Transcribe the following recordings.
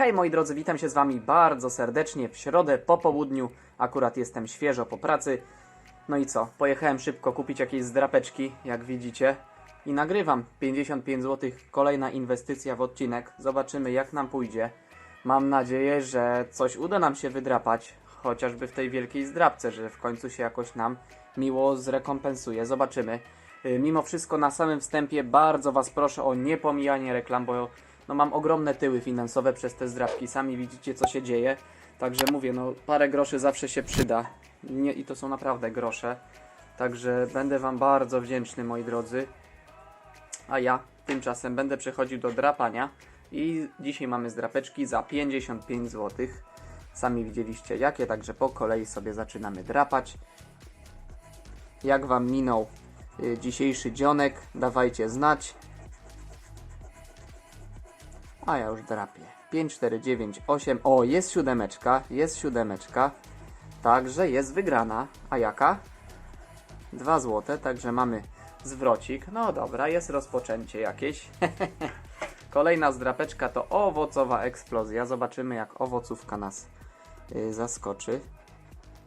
Hej moi drodzy, witam się z wami bardzo serdecznie w środę po południu. Akurat jestem świeżo po pracy. No i co? Pojechałem szybko kupić jakieś zdrapeczki, jak widzicie. I nagrywam 55 zł, kolejna inwestycja w odcinek. Zobaczymy jak nam pójdzie. Mam nadzieję, że coś uda nam się wydrapać, chociażby w tej wielkiej zdrapce, że w końcu się jakoś nam miło zrekompensuje. Zobaczymy. Y, Mimo wszystko na samym wstępie bardzo Was proszę o niepomijanie reklam, bo no, mam ogromne tyły finansowe przez te zdrapki. Sami widzicie co się dzieje. Także mówię, no parę groszy zawsze się przyda. Nie, I to są naprawdę grosze. Także będę Wam bardzo wdzięczny, moi drodzy. A ja tymczasem będę przechodził do drapania. I dzisiaj mamy zdrapeczki za 55 zł. Sami widzieliście jakie, także po kolei sobie zaczynamy drapać. Jak Wam minął y, dzisiejszy dzionek, dawajcie znać. A ja już drapię. 5, 4, 9, 8. O, jest siódemeczka, jest siódemeczka. Także jest wygrana. A jaka? 2 złote, także mamy zwrocik. No dobra, jest rozpoczęcie jakieś. Kolejna zdrapeczka to owocowa eksplozja. Zobaczymy jak owocówka nas y, zaskoczy.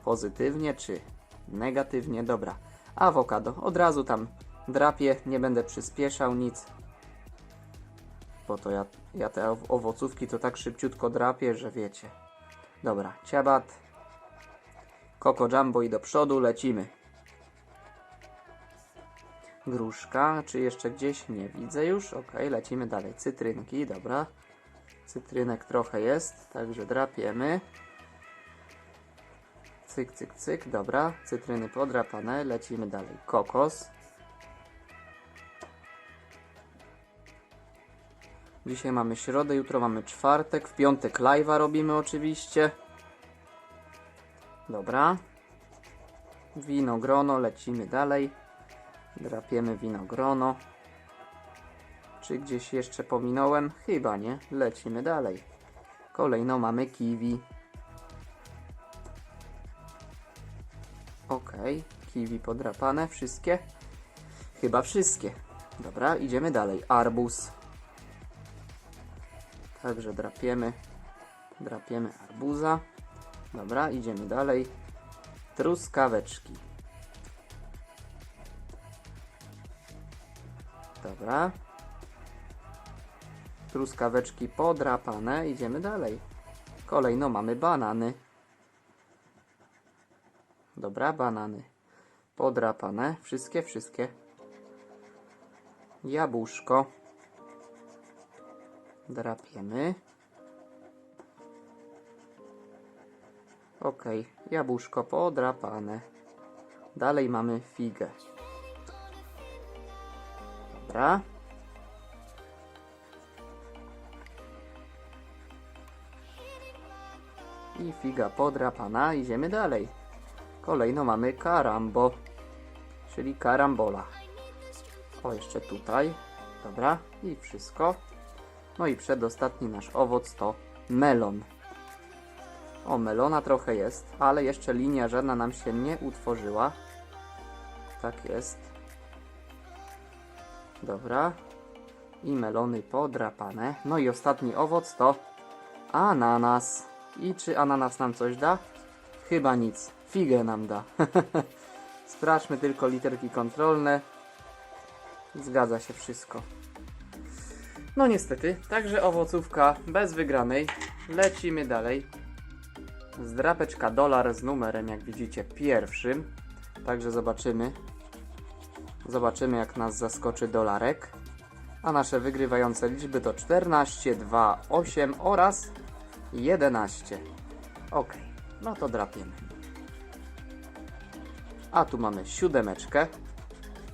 Pozytywnie czy negatywnie? Dobra. Awokado. Od razu tam drapię, nie będę przyspieszał nic. To ja, ja te ow- owocówki to tak szybciutko drapię, że wiecie. Dobra, ciabat. Koko Jumbo i do przodu lecimy. Gruszka, czy jeszcze gdzieś? Nie widzę już. Ok, lecimy dalej. Cytrynki, dobra. Cytrynek trochę jest, także drapiemy. Cyk, cyk, cyk, dobra. Cytryny podrapane, lecimy dalej. Kokos. Dzisiaj mamy środę, jutro mamy czwartek, w piątek live'a robimy oczywiście. Dobra. Winogrono, lecimy dalej. Drapiemy winogrono. Czy gdzieś jeszcze pominąłem? Chyba nie. Lecimy dalej. Kolejno mamy kiwi. Ok, kiwi podrapane, wszystkie? Chyba wszystkie. Dobra, idziemy dalej. Arbuz. Także drapiemy. Drapiemy arbuza. Dobra, idziemy dalej. Truskaweczki. Dobra. Truskaweczki podrapane. Idziemy dalej. Kolejno mamy banany. Dobra, banany. Podrapane. Wszystkie, wszystkie. Jabłuszko. Drapiemy. Ok, jabłuszko podrapane. Dalej mamy figę. Dobra. I figa podrapana. Idziemy dalej. Kolejno mamy karambo, czyli karambola. O, jeszcze tutaj. Dobra, i wszystko. No i przedostatni nasz owoc to melon. O, melona trochę jest, ale jeszcze linia żadna nam się nie utworzyła. Tak jest. Dobra. I melony podrapane. No i ostatni owoc to ananas. I czy ananas nam coś da? Chyba nic. Figę nam da. Sprawdźmy tylko literki kontrolne. Zgadza się wszystko. No niestety, także owocówka bez wygranej. Lecimy dalej. Zdrapeczka dolar z numerem, jak widzicie, pierwszym. Także zobaczymy. Zobaczymy, jak nas zaskoczy dolarek. A nasze wygrywające liczby to 14, 2, 8 oraz 11. Ok, no to drapiemy. A tu mamy siódemeczkę.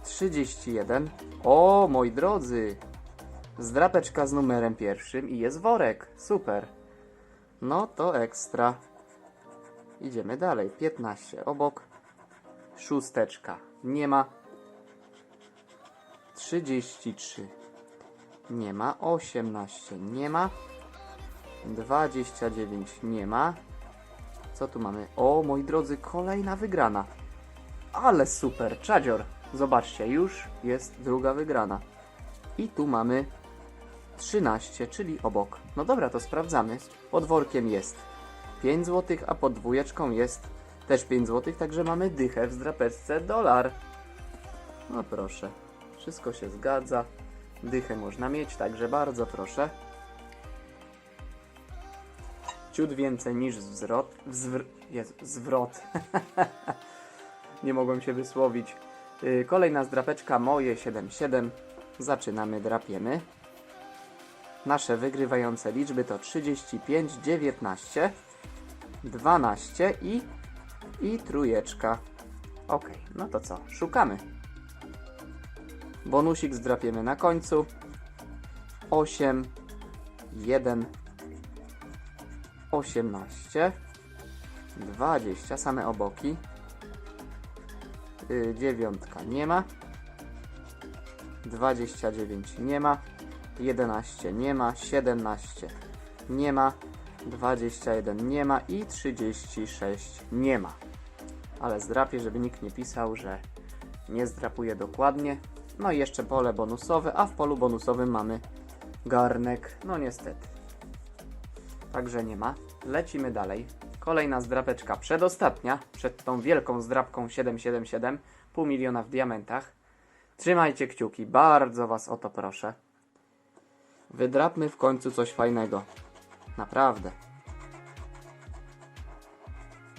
31. O, moi drodzy! Zdrapeczka z numerem pierwszym i jest worek. Super. No to ekstra. Idziemy dalej. 15 obok. Szósteczka. Nie ma. 33. Nie ma. 18. Nie ma. 29. Nie ma. Co tu mamy? O, moi drodzy, kolejna wygrana. Ale super. Czadzior. Zobaczcie, już jest druga wygrana. I tu mamy 13, czyli obok. No dobra, to sprawdzamy. Pod workiem jest 5 zł, a pod dwójeczką jest też 5 zł, także mamy dychę w zdrapeczce dolar. No proszę, wszystko się zgadza. Dychę można mieć, także bardzo proszę. Ciut więcej niż wzrot. Wzwr... Zwrot. Nie mogłem się wysłowić. Yy, Kolejna zdrapeczka, moje 7,7. Zaczynamy, drapiemy. Nasze wygrywające liczby to 35, 19, 12 i, i trójeczka. Ok, no to co? Szukamy. Bonusik zdrapiemy na końcu. 8, 1, 18, 20, same oboki. Yy, dziewiątka nie ma. 29 nie ma. 11 nie ma. 17 nie ma. 21 nie ma i 36 nie ma. Ale zdrapię, żeby nikt nie pisał, że nie zdrapuję dokładnie. No i jeszcze pole bonusowe, a w polu bonusowym mamy garnek. No niestety. Także nie ma. Lecimy dalej. Kolejna zdrapeczka, przedostatnia, przed tą wielką zdrapką 777, pół miliona w diamentach. Trzymajcie kciuki, bardzo Was o to proszę. Wydrapmy w końcu coś fajnego. Naprawdę.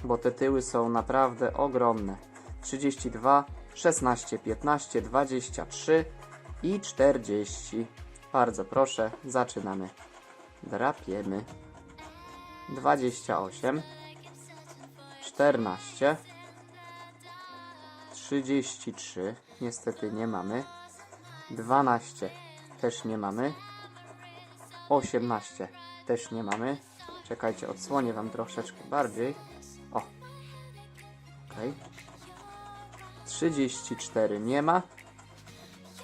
Bo te tyły są naprawdę ogromne. 32, 16, 15, 23 i 40. Bardzo proszę, zaczynamy. Drapiemy. 28, 14, 33, niestety nie mamy, 12, też nie mamy, 18, też nie mamy, czekajcie, odsłonię Wam troszeczkę bardziej, o, ok, 34 nie ma,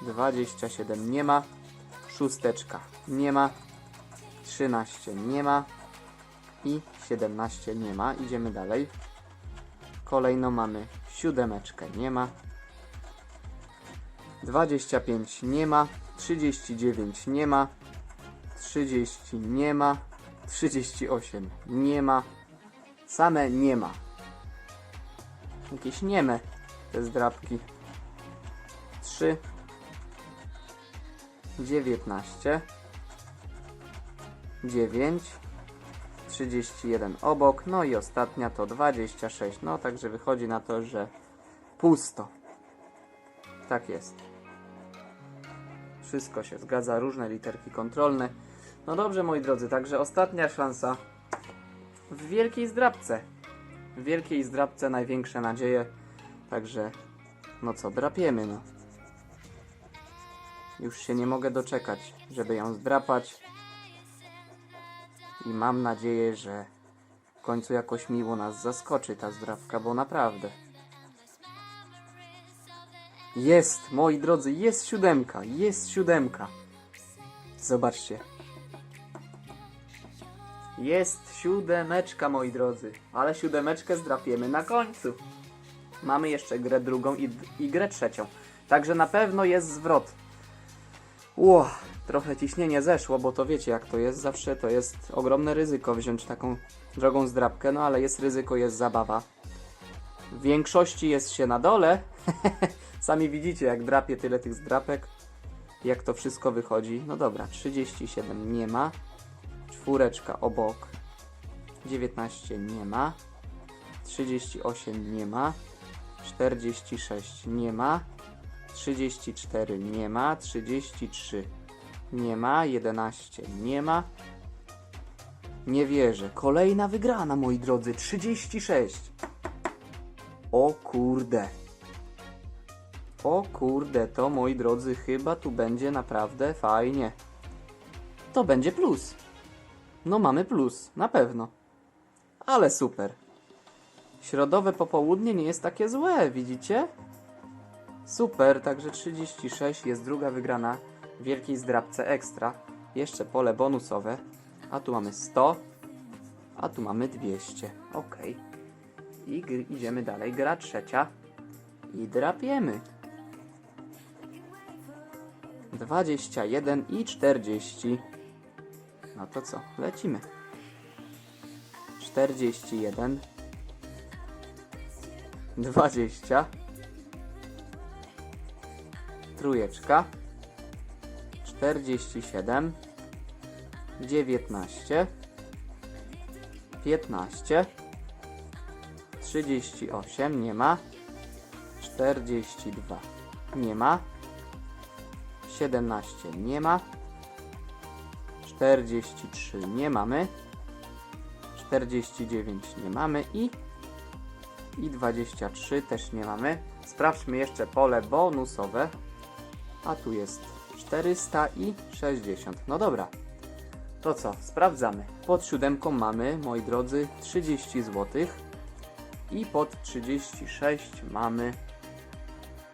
27 nie ma, szósteczka nie ma, 13 nie ma, i 17 nie ma. Idziemy dalej. Kolejno mamy siódemeczkę, nie ma. 25 nie ma. 39 nie ma. 30 nie ma. 38 nie ma. Same nie ma. Jakieś nieme te zdrabki. 3 19 9 31 obok, no i ostatnia to 26. No także wychodzi na to, że pusto. Tak jest. Wszystko się zgadza, różne literki kontrolne. No dobrze, moi drodzy, także ostatnia szansa w wielkiej zdrabce. W wielkiej zdrabce największe nadzieje. Także, no co, drapiemy, no. Już się nie mogę doczekać, żeby ją zdrapać i mam nadzieję, że w końcu jakoś miło nas zaskoczy ta zdrawka, bo naprawdę. Jest, moi drodzy, jest siódemka, jest siódemka. Zobaczcie. Jest siódemeczka, moi drodzy, ale siódemeczkę zdrapiemy na końcu. Mamy jeszcze grę drugą i, i grę trzecią. Także na pewno jest zwrot. Ło, trochę ciśnienie zeszło, bo to wiecie jak to jest. Zawsze to jest ogromne ryzyko wziąć taką drogą zdrabkę, no ale jest ryzyko, jest zabawa. W większości jest się na dole. Sami widzicie jak drapie tyle tych zdrapek. Jak to wszystko wychodzi. No dobra, 37 nie ma. Czwóreczka obok. 19 nie ma. 38 nie ma. 46 nie ma. 34 nie ma, 33 nie ma, 11 nie ma. Nie wierzę. Kolejna wygrana, moi drodzy, 36. O kurde. O kurde, to moi drodzy, chyba tu będzie naprawdę fajnie. To będzie plus. No mamy plus, na pewno. Ale super. Środowe popołudnie nie jest takie złe, widzicie? Super, także 36 jest druga wygrana w wielkiej zdrabce ekstra. Jeszcze pole bonusowe. A tu mamy 100, a tu mamy 200. Ok. I idziemy dalej. Gra trzecia. I drapiemy. 21 i 40. No to co, lecimy. 41 20 Trójeczka. 47 19 15 38 nie ma. 42 nie ma. 17 nie ma 43 nie mamy 49 nie mamy i i 23 też nie mamy. Sprawdźmy jeszcze pole bonusowe. A tu jest 400 i 60. No dobra. To co? Sprawdzamy. Pod siódemką mamy, moi drodzy, 30 zł. I pod 36 mamy.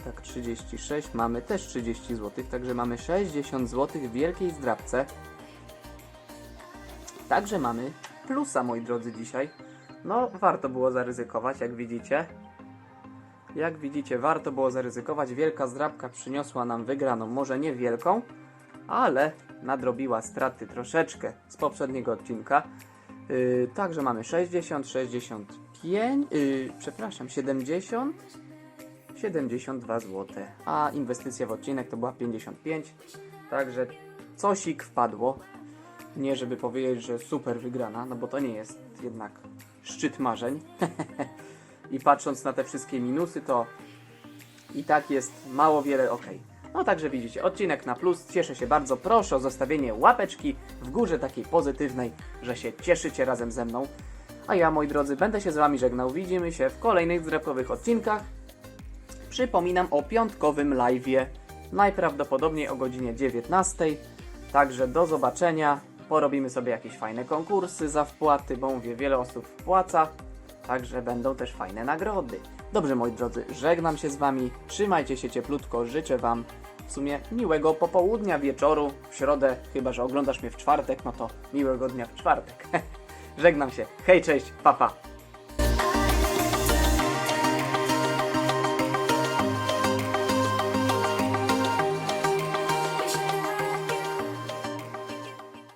Tak, 36 mamy też 30 zł, także mamy 60 zł w wielkiej zdrabce. Także mamy plusa, moi drodzy, dzisiaj. No, warto było zaryzykować, jak widzicie. Jak widzicie, warto było zaryzykować. Wielka zdrabka przyniosła nam wygraną, może nie wielką, ale nadrobiła straty troszeczkę z poprzedniego odcinka. Yy, także mamy 60, 65, yy, przepraszam, 70, 72 zł, a inwestycja w odcinek to była 55. Także cosik wpadło. Nie żeby powiedzieć, że super wygrana, no bo to nie jest jednak szczyt marzeń. I patrząc na te wszystkie minusy, to i tak jest mało wiele ok. No także widzicie, odcinek na plus, cieszę się bardzo. Proszę o zostawienie łapeczki w górze takiej pozytywnej, że się cieszycie razem ze mną. A ja, moi drodzy, będę się z Wami żegnał. Widzimy się w kolejnych zdrapkowych odcinkach. Przypominam o piątkowym live'ie, najprawdopodobniej o godzinie 19. Także do zobaczenia. Porobimy sobie jakieś fajne konkursy za wpłaty, bo mówię, wiele osób wpłaca. Także będą też fajne nagrody. Dobrze, moi drodzy, żegnam się z Wami. Trzymajcie się cieplutko. Życzę Wam w sumie miłego popołudnia, wieczoru, w środę. Chyba, że oglądasz mnie w czwartek, no to miłego dnia w czwartek. żegnam się. Hej, cześć, papa. Pa.